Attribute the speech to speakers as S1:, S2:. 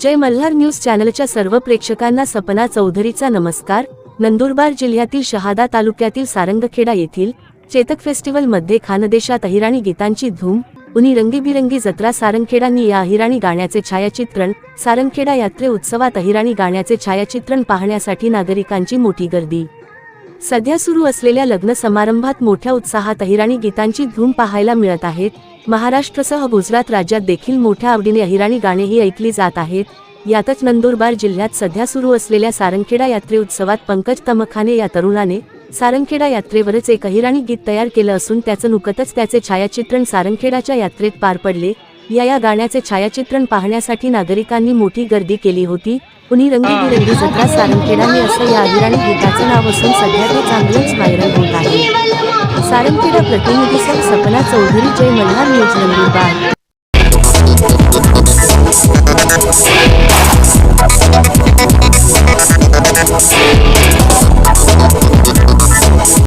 S1: जय Malhar news चॅनलच्या सर्व प्रेक्षकांना सपना चौधरीचा नमस्कार. नंदुरबार जिल्ह्यातील शहादा तालुक्यातील सारंगखेडा येथील चेतक फेस्टिवलमध्ये खानदेशात अहिराणी गीतांची धूम उनी रंगीबिरंगी जत्रा सारंगखेडांनी या अहिराणी गाण्याचे छायाचित्रण सारंगखेडा यात्रे उत्सवात अहिराणी गाण्याचे छायाचित्रण पाहण्यासाठी नागरिकांची मोठी गर्दी. सध्या सुरू असलेल्या लग्न समारंभात मोठ्या उत्साहात अहिराणी गीतांची धूम पाहायला मिळत आहेत. महाराष्ट्रसह गुजरात राज्यात देखील मोठ्या आवडीने अहिराणी गाणेही ऐकली जात आहेत. यातच नंदुरबार जिल्ह्यात सध्या सुरू असलेल्या सारंगखेडा यात्रे उत्सवात पंकज तमखाने या तरुणाने सारंगखेडा यात्रेवरच एक अहिराणी गीत तयार केलं असून त्याचं नुकतच त्याचे छायाचित्रण सारंगखेडाच्या यात्रेत पार पडले. या या गाण्याचे छायाचित्रण पाहण्यासाठी नागरिकांनी मोठी गर्दी केली होती. कुणी रंगीबिरंगी जत्रा सारंगखेडाने असं या अहिराणी गीताचं नाव असून सध्या ते चांगलंच व्हायरल होत आहे. सारंगखेडा प्रतिनिधीसह सपना चौधरी जय मल्हार न्यूज नंदुरबार